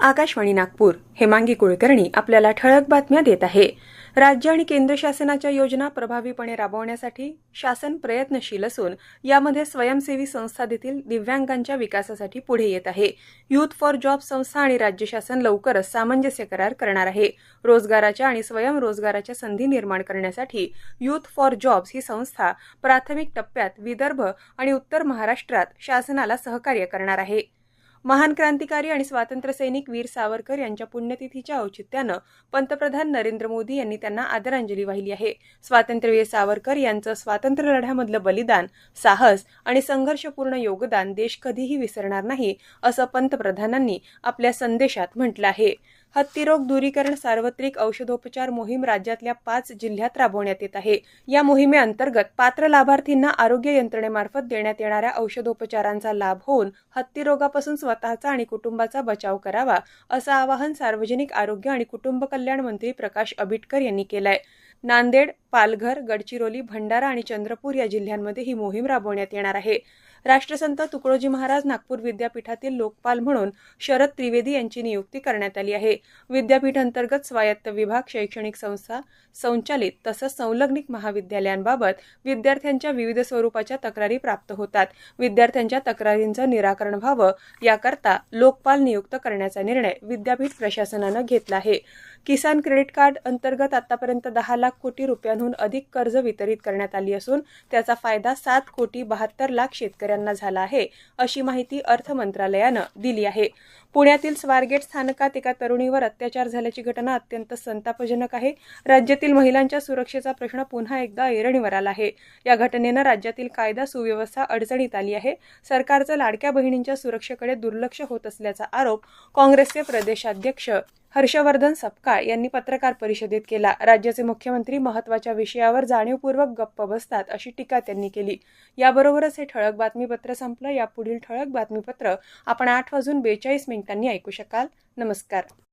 आकाशवाणी नागपूर. हेमांगी कुलकर्णी आपल्याला ठळक बातम्या देत आहे. राज्य आणि केंद्र शासनाच्या योजना प्रभावीपणे राबवण्यासाठी शासन प्रयत्नशील असून यामध्ये स्वयंसेवी संस्था देखील दिव्यांगांच्या विकासासाठी पुढे येत आहे. युथ फॉर जॉब संस्था आणि राज्य शासन लवकरच सामंजस्य करार करणार आहे. रोजगाराच्या आणि स्वयंरोजगाराच्या संधी निर्माण करण्यासाठी युथ फॉर जॉब्स ही संस्था प्राथमिक टप्प्यात विदर्भ आणि उत्तर महाराष्ट्रात शासनाला सहकार्य करणार आहे. महान क्रांतिकारी आणि स्वातंत्र्य सैनिक वीर सावरकर यांच्या पुण्यतिथीच्या औचित्यानं पंतप्रधान नरेंद्र मोदी यांनी त्यांना आदरांजली वाहिली आहे. स्वातंत्र्यवीर सावरकर यांचं स्वातंत्र्य लढ्यामधलं बलिदान साहस आणि संघर्षपूर्ण योगदान देश कधीही विसरणार नाही असं पंतप्रधानांनी आपल्या संदेशात म्हटलं आहे. हत्तीरोग दूरीकरण सार्वत्रिक औषधोपचार मोहीम राज्यातल्या पाच जिल्ह्यात राबवण्यात येत आहे. या मोहिमेअंतर्गत पात्र लाभार्थींना आरोग्य यंत्रणेमार्फत देण्यात येणाऱ्या औषधोपचारांचा लाभ होऊन हत्तीरोगापासून स्वतःचा आणि कुटुंबाचा बचाव करावा असं आवाहन सार्वजनिक आरोग्य आणि कुटुंब कल्याण मंत्री प्रकाश आबिटकर यांनी केलंय. नांदेड पालघर गडचिरोली भंडारा आणि चंद्रपूर या जिल्ह्यांमध्ये ही मोहीम राबवण्यात येणार आहे. राष्ट्रसंत तुकडोजी महाराज नागपूर विद्यापीठातील लोकपाल म्हणून शरद त्रिवेदी यांची नियुक्ती करण्यात आली आहे. विद्यापीठ अंतर्गत स्वायत्त विभाग शैक्षणिक संस्था संचालित तसंच संलग्निक महाविद्यालयांबाबत विद्यार्थ्यांच्या विविध स्वरूपाच्या तक्रारी प्राप्त होतात. विद्यार्थ्यांच्या तक्रारींचं निराकरण व्हावं याकरता लोकपाल नियुक्त करण्याचा निर्णय विद्यापीठ प्रशासनानं घेतला आहे. किसान क्रेडिट कार्ड अंतर्गत आतापर्यंत दहा लाख कोटी रुपयांहून अधिक कर्ज वितरित करण्यात आली असून त्याचा फायदा सात कोटी बहात्तर लाख शेतकरी शेतकऱ्यांना झाला आहे अशी माहिती अर्थ मंत्रालयानं दिली आहे. पुण्यातील स्वारगेट स्थानकात एका तरुणीवर अत्याचार झाल्याची घटना अत्यंत संतापजनक आहे. राज्यातील महिलांच्या सुरक्षेचा प्रश्न पुन्हा एकदा ऐरणीवर आला आहे. या घटनेनं राज्यातील कायदा सुव्यवस्था अडचणीत आली आहे. सरकारचं लाडक्या बहिणींच्या सुरक्षेकडे दुर्लक्ष होत असल्याचा आरोप काँग्रेसचे प्रदेशाध्यक्ष हर्षवर्धन सपकाळ यांनी पत्रकार परिषदेत केला. राज्याचे मुख्यमंत्री महत्त्वाच्या विषयावर जाणीवपूर्वक गप्प बसतात अशी टीका त्यांनी केली. याबरोबरच हे ठळक बातमीपत्र संपलं. यापुढील ठळक बातमीपत्र आपण आठ वाजून बेचाळीस मिनिट मिनिटांनी ऐकू शकाल. नमस्कार.